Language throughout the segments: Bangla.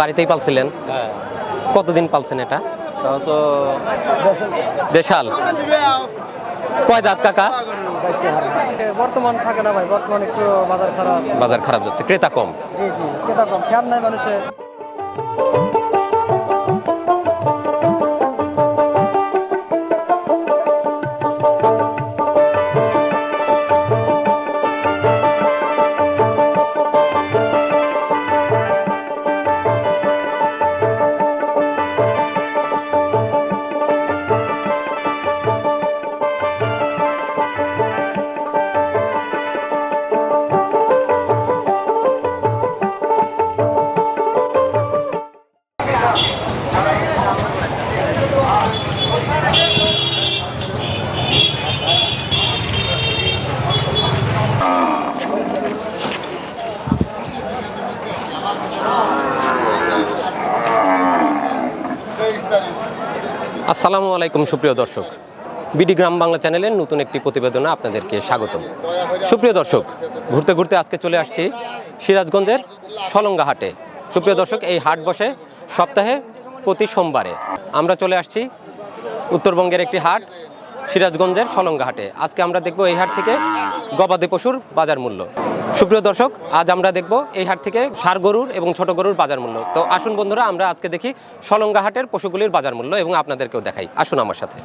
বাড়িতেই পালছিলেন? হ্যাঁ। কতদিন পালছেন এটা? তো দেশাল। কয় দাঁত কাকা? বর্তমান থাকে না ভাই বর্তমান একটু বাজার খারাপ। বাজার খারাপ যাচ্ছে ক্রেতা কম। জি জি ক্রেতা কম খেয়াল নাই মানুষের। আসসালামু আলাইকুম, সুপ্রিয় দর্শক। বিডি গ্রাম বাংলা চ্যানেলের নতুন একটি প্রতিবেদনে আপনাদেরকে স্বাগতম। সুপ্রিয় দর্শক, ঘুরতে ঘুরতে আজকে চলে আসছি সিরাজগঞ্জের সলঙ্গা হাটে। সুপ্রিয় দর্শক, এই হাট বসে সপ্তাহে প্রতি সোমবারে আমরা চলে আসছি উত্তরবঙ্গের একটি হাট সিরাজগঞ্জের সলঙ্গা হাটে আজকে আমরা দেখব এই হাট থেকে গবাদি পশুর বাজার মূল্য। সুপ্রিয় দর্শক, আজ আমরা দেখব এই হাট থেকে সার গরুর এবং ছোট গরুর বাজার মূল্য। তো আসুন বন্ধুরা, আমরা আজকে দেখি সলঙ্গা হাটের পশুগুলির বাজার মূল্য এবং আপনাদেরকেও দেখাই। আসুন আমার সাথে।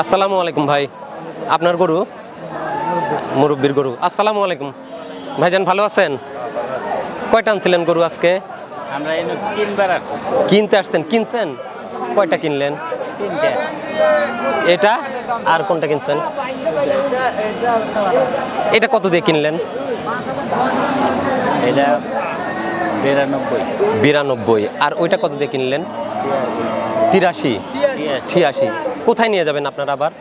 আসসালামু আলাইকুম ভাই। আপনার গরু? মুরব্বীর গরু। আসসালামু আলাইকুম। ভাইজান ভালো আছেন? কয়টা আনছিলেন গরু আজকে? আমরা কিনতে আসছেন। কিনছেন? কয়টা কিনলেন? এটা? আর কোনটা কিনছেন? এটা কত দিয়ে কিনলেন? এটা বিরানব্বই। বিরানব্বই। আর ওইটা কত দিয়ে কিনলেন? তিরাশি। ছিয়াশি। কোথায় নিয়ে যাবেন আপনারা আবার?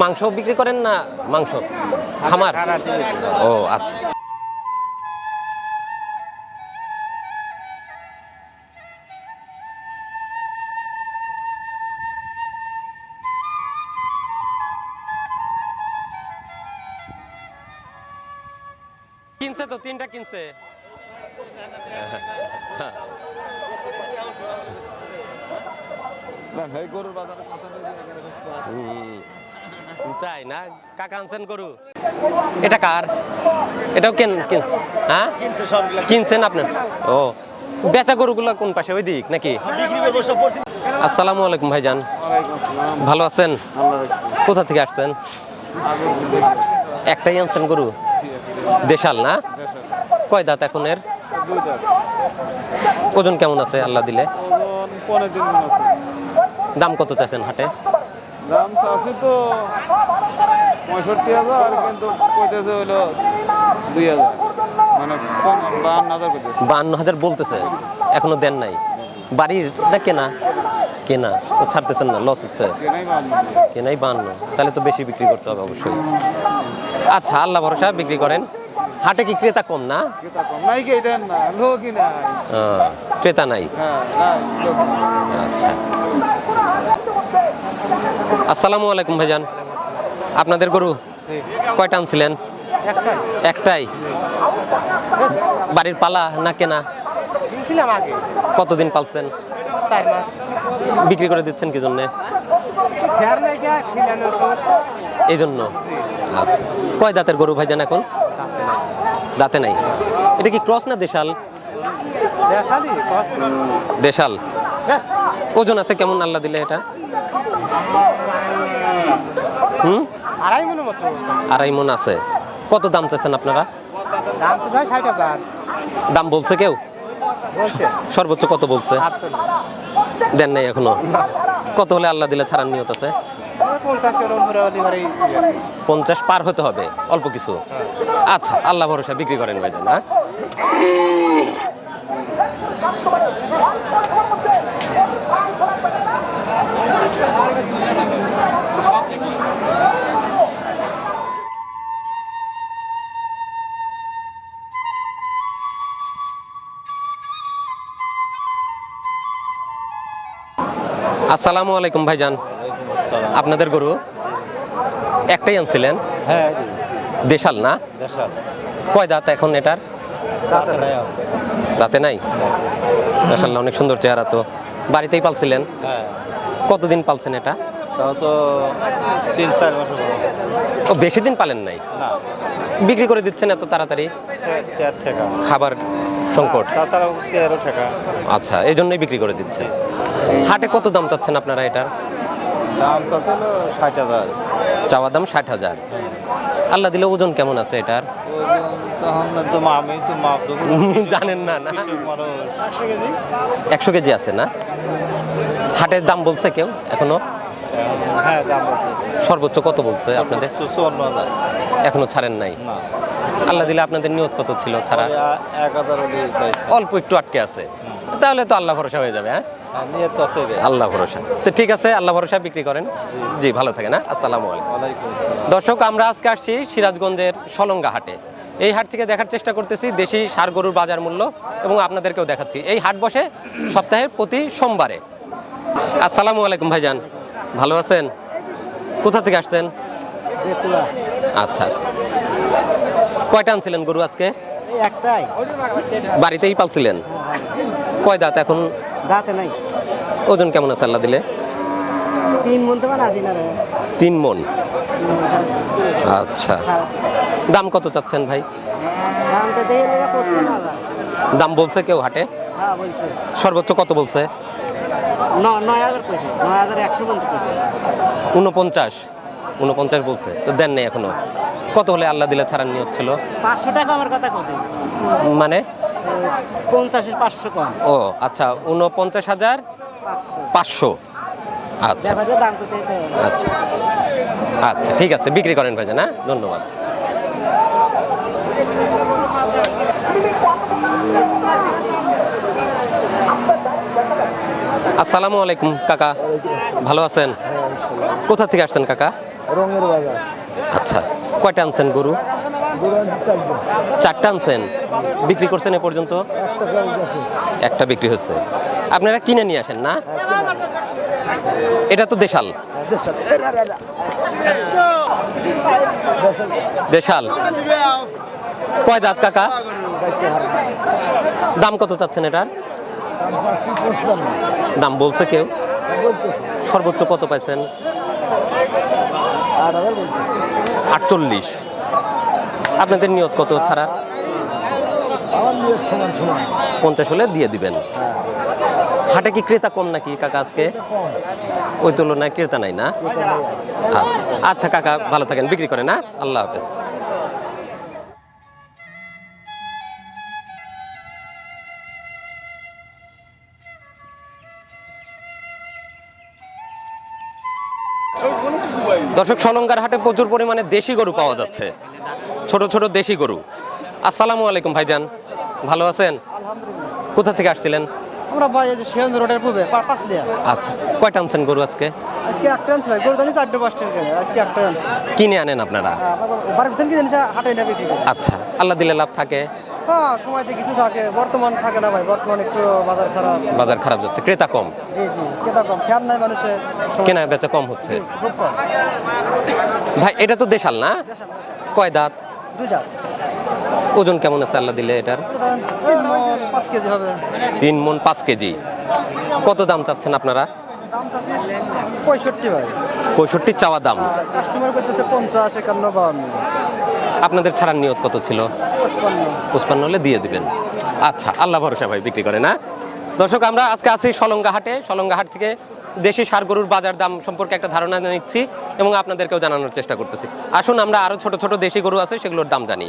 মাংস বিক্রি করেন না মাংস? খামার। ও আচ্ছা। কিনছে তো তিনটা কিনছে। তাই না? কাকা আনছেন গরু? এটা কার? এটাও কেন হ্যাঁ? কিনছেন আপনার? ও বেচা গরুগুলো কোন পাশে? ওই দিক নাকি আসসালামু আলাইকুম ভাইজান। ভালো আছেন? কোথা থেকে আসছেন? একটাই আনছেন গরু? দেশাল না? কয় দাঁত এখন এর? ওজন কেমন আছে আল্লাহ দিলে? দাম কত চাইছেন হাটে? দাম আছে তো পঁয়ষট্টি হাজার কিন্তু কইতেছে হইল দুই হাজার। মানে বাহান্ন হাজার কইতেছে। বান্ন হাজার বলতেছে? এখনও দেন নাই। বাড়ির না কেনা? কেনা। তো ছাড়তেছেন না লস হচ্ছে। কেনাই বাহান্ন। কেনাই বান্ন তাহলে তো বেশি বিক্রি করতে হবে অবশ্যই। আচ্ছা আল্লাহ ভরসা বিক্রি করেন। হাটে কি ক্রেতা কম না? কেতা কম। নাই কে দেন না লোকই নাই। ক্রেতা নাই। আচ্ছা। আসসালামু আলাইকুম ভাইজান। আপনাদের গরু কয়টা আনছিলেন? একটাই। বাড়ির পালা না কেনা? কতদিন পালছেন? বিক্রি করে দিচ্ছেন কি জন্যে? এই জন্য? আচ্ছা। কয় দাঁতের গরু ভাইজান এখন? দাঁতে নাই। এটা কি ক্রস না দেশাল? দেশাল। ওজন আছে কেমন আল্লাহ দিলে এটা? হুম? আড়াই মনে আড়াই মন আছে। কত দাম চাচ্ছেন আপনারা? দাম বলছে কেউ? সর্বোচ্চ কত বলছে? দেন নাই এখনও। কত হলে আল্লাহ দিলে ছাড়ার নিয়ত আছে? পঞ্চাশ পার হতে হবে অল্প কিছু। আচ্ছা আল্লাহ ভরসা বিক্রি করেন ভাইজান হ্যাঁ? আসসালামু আলাইকুম ভাইজান। আপনাদের গরু? একটাই আনছিলেন? হ্যাঁ দেশাল না? দেশাল। কয় দাঁত এখন এটার? দাঁতে নাই মাশাল্লাহ অনেক সুন্দর চেহারা তো। বাড়িতেই পালছিলেন? হ্যাঁ। কতদিন পালছেন এটা। ও বেশি দিন পালেন নাই? বিক্রি করে দিচ্ছেন এত তাড়াতাড়ি? খাবার সংকট। আচ্ছা এই জন্যই বিক্রি করে দিচ্ছেন। হাটে কত দাম চাচ্ছেন আপনারা এটার? দাম চাওয়া দাম ষাট হাজার। আল্লাহ দিলে ওজন কেমন আছে এটার? জানেন না না? একশো কেজি? আছে না? হাটের দাম বলছে কেউ এখনও? হ্যাঁ দাম বলছে। সর্বোচ্চ কত বলছে আপনাদের? এখনও ছাড়েন নাই? আল্লাহ দিলে আপনাদের নিয়ত কত ছিল ছাড়া? অল্প একটু আটকে আছে। তাহলে তো আল্লাহ ভরসা হয়ে যাবে হ্যাঁ। আল্লাহ ভরসা। তো ঠিক আছে আল্লাহ ভরসা বিক্রি করেন। জি। ভালো থাকেন হ্যাঁ? আসসালামু আলাইকুম। আসসালাম। দর্শক আমরা আজকে আসছি সিরাজগঞ্জের সলঙ্গা হাটে। এই হাট থেকে দেখার চেষ্টা করতেছি দেশি সার গরুর বাজার মূল্য এবং আপনাদেরকেও দেখাচ্ছি। এই হাট বসে সপ্তাহের প্রতি সোমবারে। আসসালামু আলাইকুম ভাইজান ভালো আছেন? কোথা থেকে আসছেন? আচ্ছা। কয়টা আনছিলেন গরু আজকে? একটাই। বাড়িতেই পালছিলেন? কয় দাঁত এখন? দাঁতে নাই। ওজন কেমন আছে আল্লাহ দিলে? তিন মন তো তিন মন। আচ্ছা। দাম কত চাচ্ছেন ভাই? দাম বলছে কেউ হাটে? হ্যাঁ সর্বোচ্চ কত বলছে? নয় নয় উনপঞ্চাশ উনপঞ্চাশ বলছে তো দেন নেই এখনও। কত হলে আল্লাহ দিলে ছাড়ার নিয়ত ছিল? পাঁচশো টাকা আমার কথা মানে? পঞ্চাশের পাঁচশো কম। ও আচ্ছা উনপঞ্চাশ হাজার পাঁচশো। আচ্ছা। আচ্ছা। আচ্ছা ঠিক আছে বিক্রি করেন ভাইজান হ্যাঁ? ধন্যবাদ। আসসালামু আলাইকুম কাকা। ভালো আছেন? কোথা থেকে আসছেন কাকা? রঙের বাজার। আচ্ছা কয়টা আনছেন গরু? চারটা আনছেন? বিক্রি করছেন এ পর্যন্ত? একটা বিক্রি হচ্ছে। আপনারা কিনে নিয়ে আসেন, না? এটা তো দেশাল। দেশাল। কয় দাঁত, কাকা? দাম কত চাচ্ছেন এটার? দাম বলছে কেউ? সর্বোচ্চ কত পাইছেন? আটচল্লিশ। আপনাদের নিয়ত কত ছাড়া? পঞ্চাশ হলে দিয়ে দিবেন। হাটে কি ক্রেতা কম নাকি কাকা আজকে? ওই তুলনায় ক্রেতা নাই না? আচ্ছা। আচ্ছা কাকা ভালো থাকেন। বিক্রি করেন না আল্লাহ হাফেজ। দর্শক সলঙ্গার হাটে প্রচুর পরিমাণে দেশি গরু পাওয়া যাচ্ছে। ছোট ছোট দেশি গরু। আসসালামু আলাইকুম ভাইজান। ভালো আছেন? কোথা থেকে আসছিলেন? আমরা ভাই শিয়ান রোডের পূর্বে পাঁচ লিয়া আচ্ছা কয়টা আনছেন গরু আজকে? আজকে একটা আনছি ভাই গরুদানি চারটে পাঁচটা আজকে একটা আনছি। কিনে আনেন আপনারা? বাড়ির ভিতরে কি জিনিস হাটে না বিক্রি করে। আচ্ছা আল্লাহ দিলে লাভ থাকে। হ্যাঁ সময়তে কিছু থাকে বর্তমান থাকে না ভাই বর্তমান একটু বাজার খারাপ। বাজার খারাপ যাচ্ছে ক্রেতা কম। জি জি কেতা কম খেয়াল নাই মানুষের। কেনা বেচা কম হচ্ছে। ভাই এটা তো দেশাল না। কয় দাঁত? দুই ওজন কেমন আছে আল্লাহ দিলে এটার? তিন মণ, পাঁচ কেজি হবে। তিন মন পাঁচ কেজি। কত দাম চাচ্ছেন আপনারা? পঁয়ষট্টি ভাই। পঁয়ষট্টি চাওয়া দাম। কাস্টমার করতেছে পঞ্চাশ একান্ন বাউন্ন আপনাদের ছাড়ার নিয়ত কত ছিল? পুষ্পান্ন হলে দিয়ে দিবেন। আচ্ছা আল্লাহ ভরসা ভাই বিক্রি করে না দর্শক আমরা আজকে আছি সলঙ্গা হাটে। সলঙ্গা হাট থেকে দেশি সার গরুর বাজার দাম সম্পর্কে একটা ধারণা নিচ্ছি এবং আপনাদেরকেও জানানোর চেষ্টা করতেছি। আসুন আমরা আরও ছোট ছোট দেশি গরু আছে সেগুলোর দাম জানি।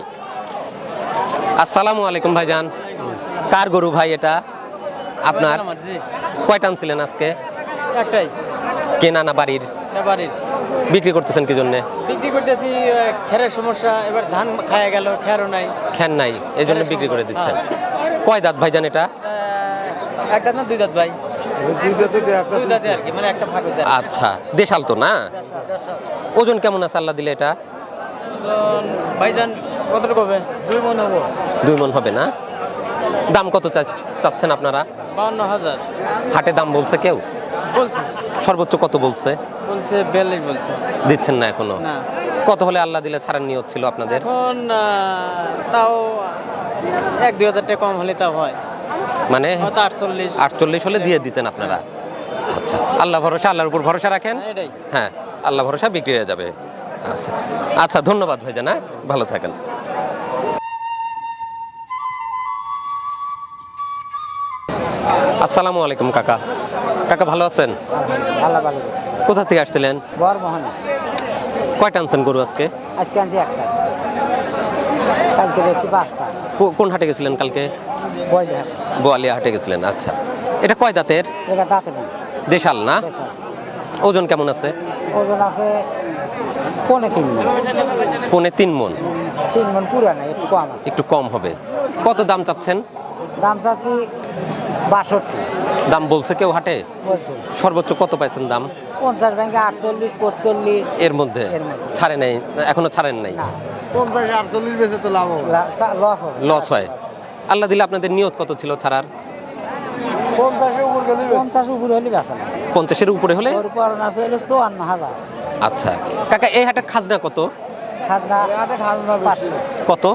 আসসালামু আলাইকুম ভাইজান। কার গরু ভাই এটা? আপনার? কয়টা আনছিলেন আজকে? একটাই। কেনা না বাড়ির? বাড়ির। বিক্রি করতেছেন কি জন্যে? বিক্রি করতেছি খেরের সমস্যা এবার ধান খায়া গেল খেরও নাই। খ্যান নাই এই জন্য বিক্রি করে দিচ্ছেন। কয় দাঁত ভাইজান এটা? একটা না দুই দাঁত ভাই। মানে একটা ভাগ হয়েছে আচ্ছা দেশাল তো না? ওজন কেমন আছে আল্লাহ দিলে এটা? ভাইজান কতটুকু হবে? দুই মন হব। দুই মন হবে না? দাম কত চা- চাচ্ছেন আপনারা? বাউন্ন হাজার। হাটে দাম বলছে কেউ? বলছে। সর্বোচ্চ কত বলছে? বলছে বিয়াল্লিশ বলছে। দিচ্ছেন না এখনও? কত হলে আল্লাহ দিলে ছাড়ার নিয়ত ছিল আপনাদের? এখন তাও এক দুই হাজার টাকা কম হলে তাও হয়। মানে হয়তো আটচল্লিশ। আটচল্লিশ হলে দিয়ে দিতেন আপনারা। আচ্ছা আল্লাহ ভরসা আল্লাহর উপর ভরসা রাখেন। হ্যাঁ আল্লাহ ভরসা বিক্রি হয়ে যাবে। আচ্ছা আচ্ছা ধন্যবাদ ভাইজান হ্যাঁ ভালো থাকেন। আসসালামু আলাইকুম কাকা। কাকা ভালো আছেন? কোথা থেকে আসছিলেন? কয়টা আনছেন গরু আজকে? আজকে আনছি একটা। কালকে বেশি পাঁচটা। কোন হাটে গেছিলেন কালকে? বইলে বোয়ালিয়া হাটে গেছিলেন আচ্ছা। এটা কয় দাঁতের? দেশাল না? ওজন কেমন আছে? ওজন আছে পনে তিন মন পৌনে তিন মন তিন মন পুরা না একটু কম আছে। একটু কম হবে। কত দাম চাচ্ছেন? দাম চাচ্ছি বাষট্টি। দাম বলছে কেউ হাটে? সর্বোচ্চ কত পাইছেন দাম? পঞ্চাশ ব্যাংকে আটচল্লিশ পঁচল্লিশ এর মধ্যে? ছাড়ে নাই এখনও ছাড়েন নাই? পঞ্চাশ আটচল্লিশ বেচে তো লাভ লস হবে। লস হয়। আল্লাহ দিলে আপনাদের নিয়ত কত ছিল ছাড়ার? পঞ্চাশের উপর হলে বেচা পঞ্চাশের উপরে হলে? ওর পর আছে হলে চুয়ান্ন হাজার। আচ্ছা। কাকা এই হাটের খাজনা কত? কত?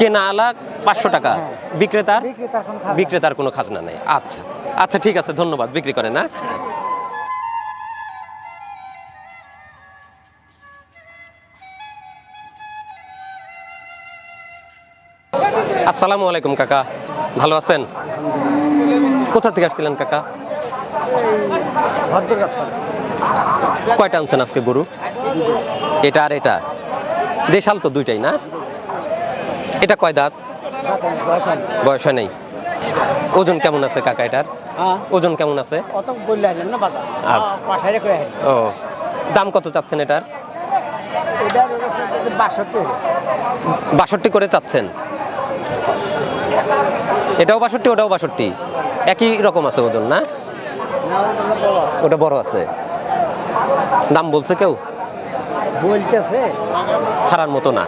কেনা আলা পাঁচশো টাকা? হ্যাঁ। বিক্রেতার? বিক্রেতার কোনো খাজনা বিক্রেতার কোনো খাজনা নেই। আচ্ছা। আচ্ছা ঠিক আছে ধন্যবাদ। বিক্রি করে না আসসালামু আলাইকুম কাকা। ভালো আছেন? কোথা থেকে আসছিলেন কাকা? কয়টা আনছেন আজকে গরু? এটা আর এটা। দেশাল তো দুইটাই না? এটা কয় দাঁত? বয়স হয় নেই। ওজন কেমন আছে কাকা এটার? হ্যাঁ। ওজন কেমন আছে? ও। দাম কত চাচ্ছেন এটার? বাষট্টি করে চাচ্ছেন? এটাও বাষট্টি ওটাও বাষট্টি। একই রকম আছে ওজন না? ওটা বড় আছে। দাম বলছে কেউ? বলতেছে। ছাড়ার মতো না।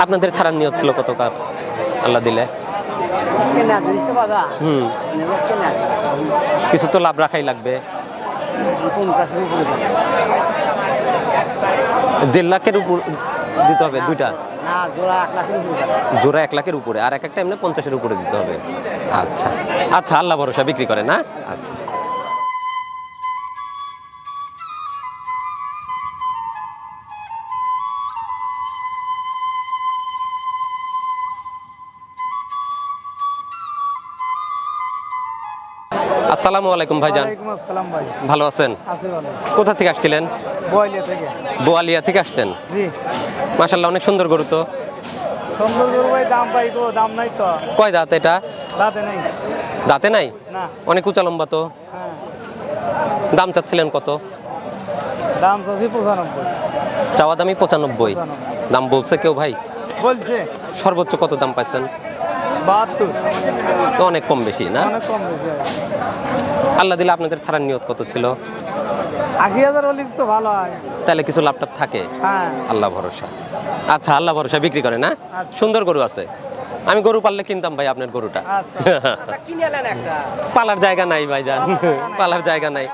আপনাদের ছাড়ার নিয়ত ছিল কত কাপ? আল্লাহ দিলে। হুম। কিছু তো লাভ রাখাই লাগবে। দেড় লাখের উপর দিতে হবে দুইটা। জোড়া এক লাখের উপরে, আর এক একটা এমনি পঞ্চাশের উপরে দিতে হবে। আচ্ছা। আচ্ছা আল্লাহ ভরসা, বিক্রি করে না? আচ্ছা। আসসালামু আলাইকুম ভাইজান। আসসালাম ভাই। ভালো আছেন? কোথা থেকে আসছিলেন? থেকে। বোয়ালিয়া থেকে আসছেন? জি। অনেক সুন্দর গরু তো। সুন্দর গরু ভাই দাম পাই তো দাম নাই তো। কয় দাঁত এটা? দাঁতে নেই। দাঁতে নাই? না। অনেক উঁচা লম্বা তো। হ্যাঁ। দাম চাচ্ছিলেন কত? দাম চাচ্ছি পঁচানব্বই। চাওয়া দামি পঁচানব্বই। দাম বলছে কেউ ভাই? বলছে। সর্বোচ্চ কত দাম পাইছেন? বাহাত্তর। তো অনেক কম বেশি না? অনেক কম বেশি আল্লাহ দিলে আপনাদের ছাড়ার নিয়ত কত ছিল? আশি হাজার হলে তো ভালো হয়। তাহলে কিছু লাভটাপ থাকে? হ্যাঁ। আল্লাহ ভরসা। আচ্ছা আল্লাহ ভরসা বিক্রি করে না? সুন্দর গরু আছে। আমি গরু পাললে কিনতাম ভাই আপনার গরুটা। আচ্ছা। পালার জায়গা নাই ভাই যান পালার জায়গা নাই।